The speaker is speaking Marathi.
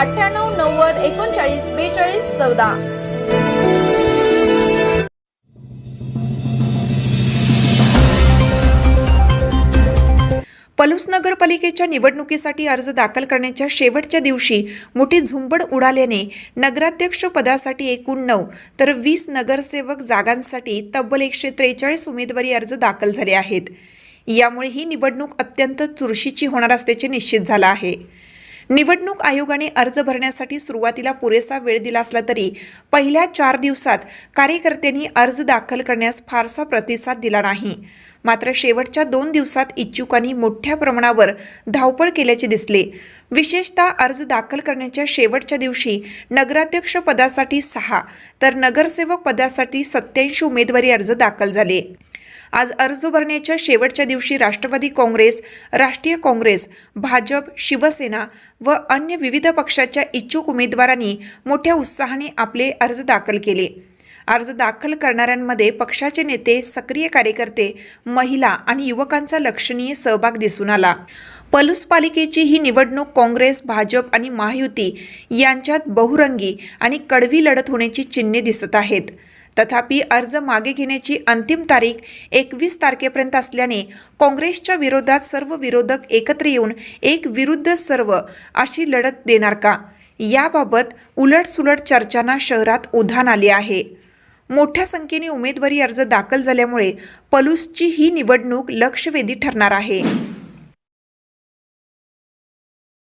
अठ्ठ्याण्णव नव्वद एकोणचाळीस बेचाळीस चौदा. पलूस नगरपालिकेच्या निवडणुकीसाठी अर्ज दाखल करण्याच्या शेवटच्या दिवशी मोठी झुंबड उडाल्याने नगराध्यक्ष पदासाठी एकूण नऊ तर वीस नगरसेवक जागांसाठी तब्बल एकशे त्रेचाळीस उमेदवारी अर्ज दाखल झाले आहेत. यामुळे ही निवडणूक अत्यंत चुरशीची होणार असल्याचे निश्चित झालं आहे. निवडणूक आयोगाने अर्ज भरण्यासाठी सुरुवातीला पुरेसा वेळ दिला असला तरी पहिल्या चार दिवसात कार्यकर्त्यांनी अर्ज दाखल करण्यास फारसा प्रतिसाद दिला नाही. मात्र शेवटच्या दोन दिवसात इच्छुकांनी मोठ्या प्रमाणावर धावपळ केल्याचे दिसले. विशेषतः अर्ज दाखल करण्याच्या शेवटच्या दिवशी नगराध्यक्ष पदासाठी सहा तर नगरसेवक पदासाठी सत्याऐंशी उमेदवारी अर्ज दाखल झाले. आज अर्ज भरण्याच्या शेवटच्या दिवशी राष्ट्रवादी काँग्रेस राष्ट्रीय काँग्रेस भाजप शिवसेना व अन्य विविध पक्षाच्या इच्छुक उमेदवारांनी मोठ्या उत्साहाने आपले अर्ज दाखल केले. अर्ज दाखल करणाऱ्यांमध्ये पक्षाचे नेते सक्रिय कार्यकर्ते महिला आणि युवकांचा लक्षणीय सहभाग दिसून आला. पलूस पालिकेची ही निवडणूक काँग्रेस भाजप आणि महायुती यांच्यात बहुरंगी आणि कडवी लढत होण्याची चिन्हे दिसत आहेत. तथापि अर्ज मागे घेण्याची अंतिम तारीख एकवीस तारखेपर्यंत असल्याने काँग्रेसच्या विरोधात सर्व विरोधक एकत्र येऊन एक विरुद्ध सर्व अशी लढत देणार का? याबाबत उलटसुलट चर्चांना शहरात उधाण आले आहे. मोठ्या संख्येने उमेदवारी अर्ज दाखल झाल्यामुळे पलूसची ही निवडणूक लक्षवेधी ठरणार आहे.